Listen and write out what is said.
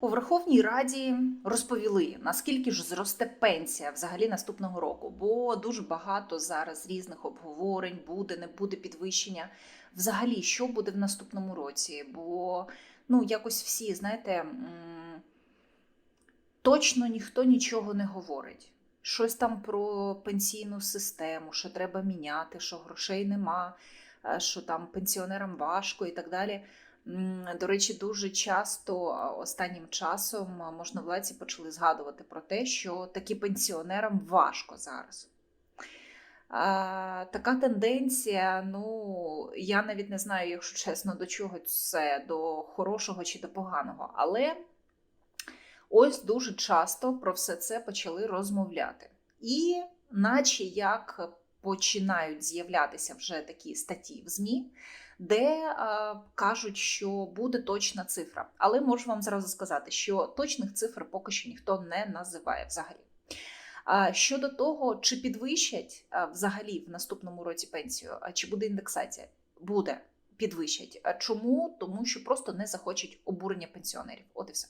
У Верховній Раді розповіли, наскільки ж зросте пенсія взагалі наступного року, бо дуже багато зараз різних обговорень буде, не буде підвищення. Взагалі, що буде в наступному році? Бо ну якось всі, знаєте, точно ніхто нічого не говорить. Щось там про пенсійну систему, що треба міняти, що грошей нема, е, що там пенсіонерам важко і так далі. До речі, дуже часто останнім часом можновладці почали згадувати про те, що таки пенсіонерам важко зараз. Така тенденція, ну я навіть не знаю, якщо чесно, до чого це, до хорошого чи до поганого. Але ось дуже часто про все це почали розмовляти. І, наче як починають з'являтися вже такі статті в ЗМІ, де е, кажуть, що буде точна цифра. Але можу вам зразу сказати, що точних цифр поки що ніхто не називає взагалі. Щодо того, чи підвищать взагалі в наступному році пенсію, а чи буде індексація, буде підвищать. Чому? Тому що просто не захочуть обурення пенсіонерів. От і все.